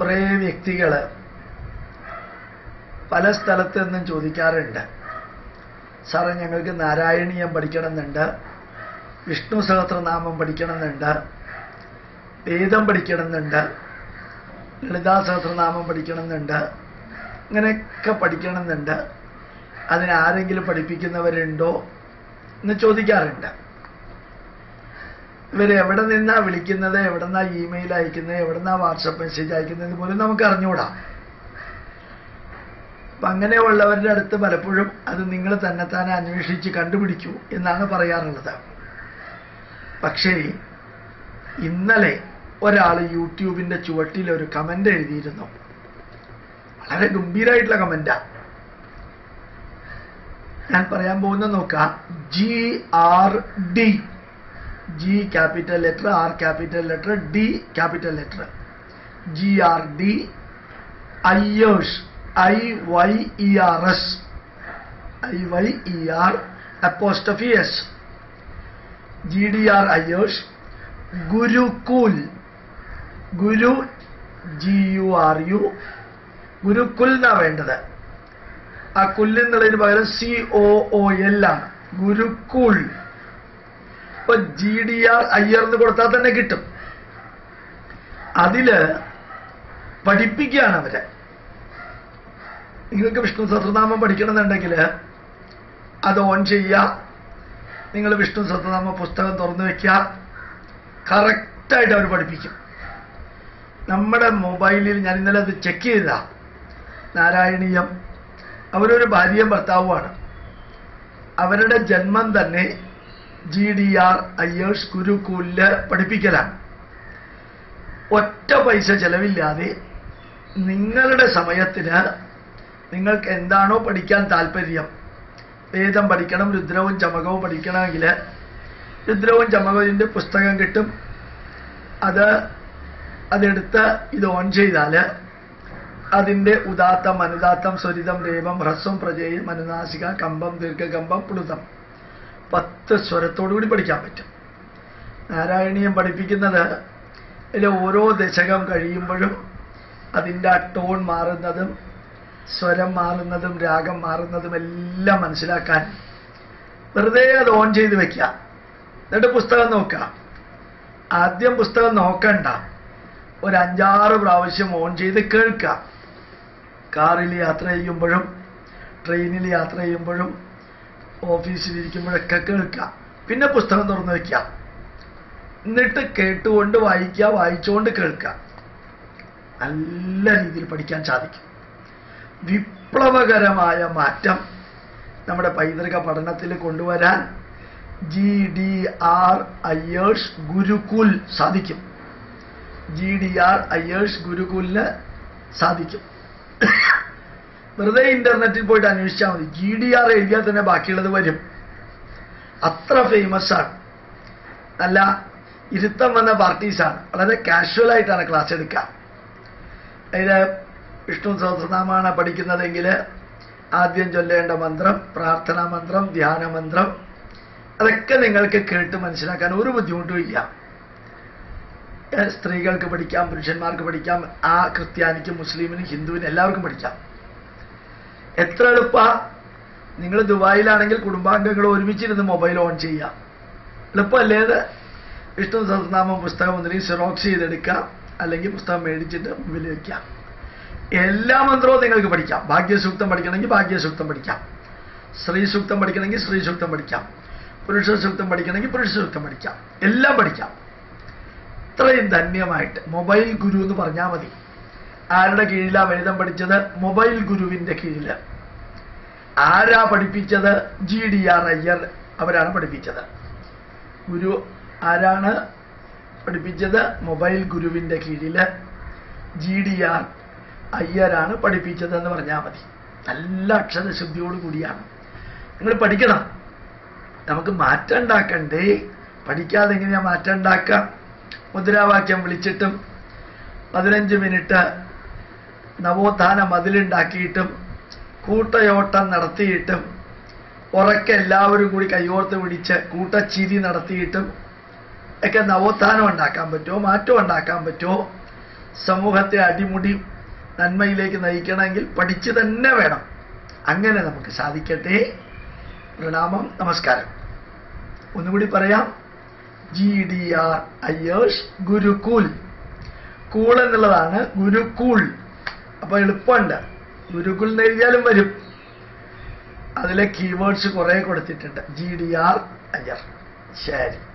കുറേ വ്യക്തികൾ പല സ്ഥലത്ത് നിന്നും ചോദിക്കാറുണ്ട്. സാറേ ഞങ്ങൾക്ക് നാരായണീയം പഠിക്കണമെന്നുണ്ട്. വിഷ്ണു സഹസ്രനാമം പഠിക്കണമെന്നുണ്ട്. വേദം പഠിക്കണമെന്നുണ്ട്. ലളിതാ സഹസ്രനാമം പഠിക്കണമെന്നുണ്ട്. ഇങ്ങനെയൊക്കെ പഠിക്കണമെന്നുണ്ട്. അതിനാരെങ്കിലും പഠിപ്പിക്കുന്നവരുണ്ടോ? എന്ന് ചോദിക്കാറുണ്ട്. ഇവർ എവിടെ നിന്നാ വിളിക്കുന്നത് എവിടെ നിന്നാ ഇമെയിൽ അയക്കുന്നത് എവിടെ നിന്നാ വാട്സപ്പ് മെസ്സേജ് അയക്കുന്നത് പോലും നമുക്ക് അറിഞ്ഞുകൂടാ. അപ്പൊ അങ്ങനെയുള്ളവരുടെ അടുത്ത് പലപ്പോഴും അത് നിങ്ങൾ തന്നെത്താനെ അന്വേഷിച്ച് കണ്ടുപിടിക്കൂ എന്നാണ് പറയാറുള്ളത്. പക്ഷേ ഇന്നലെ ഒരാൾ യൂട്യൂബിന്റെ ചുവട്ടിൽ ഒരു കമന്റ് എഴുതിയിരുന്നു. വളരെ ഗംഭീരമായിട്ടുള്ള കമന്റാ ഞാൻ പറയാൻ പോകുന്ന നോക്കാം. G R D G capital letter R capital letter D capital letter G R D Iyer's I Y E R S I Y E R apostrophe S G D R Iyer's Gurukul Guru G U R U Gurukul എന്നാ വേണ്ടത്. ആ കുല്ലെന്നുള്ളതിന് പകരം C O O L ആണ്. ഗുരുകുൽ ഇപ്പൊ G D R Iyer എന്ന് കൊടുത്താൽ തന്നെ കിട്ടും. അതിൽ പഠിപ്പിക്കുകയാണ് അവരെ. നിങ്ങൾക്ക് വിഷ്ണു സഹസ്രനാമം പഠിക്കണമെന്നുണ്ടെങ്കിൽ അത് ഓൺ ചെയ്യുക. നിങ്ങൾ വിഷ്ണു സഹസ്രനാമ പുസ്തകം തുറന്നു വെക്കുക. കറക്റ്റായിട്ട് അവർ പഠിപ്പിക്കും. നമ്മുടെ മൊബൈലിൽ ഞാൻ ഇന്നലെ അത് ചെക്ക് ചെയ്ത. നാരായണീയം. അവരൊരു ഭാര്യയും ഭർത്താവുമാണ്. അവരുടെ ജന്മം തന്നെ ജി ഡി ആർ അയ്യേഴ്സ് ഗുരുകുലിൽ പഠിപ്പിക്കലാണ്. ഒറ്റ പൈസ ചെലവില്ലാതെ നിങ്ങളുടെ സമയത്തിന് നിങ്ങൾക്ക് എന്താണോ പഠിക്കാൻ താല്പര്യം. വേദം പഠിക്കണം രുദ്രവും ചമകവും പഠിക്കണമെങ്കിൽ രുദ്രവും ചമകവിന്റെ പുസ്തകം കിട്ടും. അത് അതെടുത്ത് ഇത് ഓൺ ചെയ്താൽ അതിന്റെ ഉദാത്തം അനുദാത്തം സ്വരിതം രേപം ഹ്രസ്വം പ്രജയം അനുനാസിക കമ്പം ദീർഘകമ്പം പ്ലുതം പത്ത് സ്വരത്തോടുകൂടി പഠിക്കാൻ പറ്റും. നാരായണീയം പഠിപ്പിക്കുന്നത് അതിലെ ഓരോ ദശകം കഴിയുമ്പോഴും അതിന്റെ ആ ടോൺ മാറുന്നതും സ്വരം മാറുന്നതും രാഗം മാറുന്നതും എല്ലാം മനസ്സിലാക്കാൻ വെറുതെ അത് ഓൺ ചെയ്ത് വെക്കുക. എന്നിട്ട് പുസ്തകം നോക്കുക. ആദ്യം പുസ്തകം നോക്കണ്ട. ഒരു അഞ്ചാറ് പ്രാവശ്യം ഓൺ ചെയ്ത് കേൾക്കുക. കാറിൽ യാത്ര ചെയ്യുമ്പോഴും ട്രെയിനിൽ യാത്ര ചെയ്യുമ്പോഴും ഓഫീസിലിരിക്കുമ്പോഴൊക്കെ കേൾക്കുക. പിന്നെ പുസ്തകം തുറന്നു വയ്ക്കുക എന്നിട്ട് കേട്ടുകൊണ്ട് വായിക്കുക വായിച്ചുകൊണ്ട് കേൾക്കുക. നല്ല രീതിയിൽ പഠിക്കാൻ സാധിക്കും. വിപ്ലവകരമായ മാറ്റം നമ്മുടെ പൈതൃക പഠനത്തിൽ കൊണ്ടുവരാൻ G D R Iyer's Gurukul സാധിക്കും. ജി ഡി ആർ അയ്യേഴ്സ് ഗുരുകുലിന് സാധിക്കും. വെറുതെ ഇന്റർനെറ്റിൽ പോയിട്ട് അന്വേഷിച്ചാൽ മതി. ജി ഡി ആർ എഴുതിയാൽ തന്നെ ബാക്കിയുള്ളത് വരും. അത്ര ഫേമസ് ആണ്. നല്ല ഇരുത്തം വന്ന പാർട്ടീസാണ് വളരെ കാഷ്വൽ ആയിട്ടാണ് ക്ലാസ് എടുക്കുക. അതിൽ വിഷ്ണു സഹസ്രനാമാണ് പഠിക്കുന്നതെങ്കിൽ ആദ്യം ചൊല്ലേണ്ട മന്ത്രം പ്രാർത്ഥനാ മന്ത്രം ധ്യാന മന്ത്രം. അതൊക്കെ നിങ്ങൾക്ക് കേട്ട് മനസ്സിലാക്കാൻ ഒരു ബുദ്ധിമുട്ടും ഇല്ല. സ്ത്രീകൾക്ക് പഠിക്കാം പുരുഷന്മാർക്ക് പഠിക്കാം ആ ക്രിസ്ത്യാനിക്കും മുസ്ലിമിനും ഹിന്ദുവിനും എല്ലാവർക്കും പഠിക്കാം. എത്ര എളുപ്പ. നിങ്ങൾ ദുബായിലാണെങ്കിൽ കുടുംബാംഗങ്ങൾ ഒരുമിച്ചിരുന്ന് മൊബൈൽ ഓൺ ചെയ്യാം. എളുപ്പമല്ലേ അത് വിഷ്ണു സഹസ്രനാമം പുസ്തകം ഒന്നിനെയും സിറോക്സ് ചെയ്തെടുക്കാം. അല്ലെങ്കിൽ പുസ്തകം മേടിച്ചിട്ട് മുമ്പിൽ വയ്ക്കാം എല്ലാ മന്ത്രവും നിങ്ങൾക്ക് പഠിക്കാം. ഭാഗ്യസൂക്തം പഠിക്കണമെങ്കിൽ ഭാഗ്യസൂക്തം പഠിക്കാം. സ്ത്രീ സൂക്തം പഠിക്കണമെങ്കിൽ സ്ത്രീ സൂക്തം പഠിക്കാം. പുരുഷ സൂക്തം പഠിക്കണമെങ്കിൽ പുരുഷ സൂക്തം പഠിക്കാം. എല്ലാം പഠിക്കാം. ഇത്രയും ധന്യമായിട്ട്. മൊബൈൽ ഗുരു എന്ന് പറഞ്ഞാൽ മതി. ആരുടെ കീഴിലാണ് വേദം പഠിച്ചത്? മൊബൈൽ ഗുരുവിന്റെ കീഴിൽ. ആരാ പഠിപ്പിച്ചത്? ജി ഡി ആർ അയ്യർ അവരാണ് പഠിപ്പിച്ചത്. ഗുരു ആരാണ് പഠിപ്പിച്ചത്? മൊബൈൽ ഗുരുവിന്റെ കീഴിൽ ജി ഡി ആർ അയ്യരാണ് പഠിപ്പിച്ചതെന്ന് പറഞ്ഞാൽ മതി. നല്ല അക്ഷരശുദ്ധിയോട് കൂടിയാണ്. നിങ്ങൾ പഠിക്കണം. നമുക്ക് മാറ്റം ഉണ്ടാക്കണ്ടേ പഠിക്കാതെ എങ്ങനെയാ മാറ്റം ഉണ്ടാക്കാം മുദ്രാവാക്യം വിളിച്ചിട്ടും പതിനഞ്ച് മിനിറ്റ് നവോത്ഥാന മതിലുണ്ടാക്കിയിട്ടും കൂട്ടയോട്ടം നടത്തിയിട്ടും ഉറക്കെ എല്ലാവരും കൂടി കൈയോർത്ത് പിടിച്ച് കൂട്ടച്ചിരി നടത്തിയിട്ടും ഒക്കെ നവോത്ഥാനം ഉണ്ടാക്കാൻ പറ്റുമോ? മാറ്റം ഉണ്ടാക്കാൻ പറ്റുമോ? സമൂഹത്തെ അടിമുടി നന്മയിലേക്ക് നയിക്കണമെങ്കിൽ പഠിച്ചു തന്നെ വേണം. അങ്ങനെ നമുക്ക് സാധിക്കട്ടെ. പ്രണാമം നമസ്കാരം. ഒന്നുകൂടി പറയാം. G D R Iyer's Gurukool cool എന്നുള്ളതാണ് ഗുരുകൂൾ അപ്പൊ എളുപ്പമുണ്ട്. ഗുരുകുൽ എഴുതിയാലും വരും. അതിലെ കീവേഡ്സ് കുറെ കൊടുത്തിട്ടുണ്ട്. G D R Iyer. ശരി.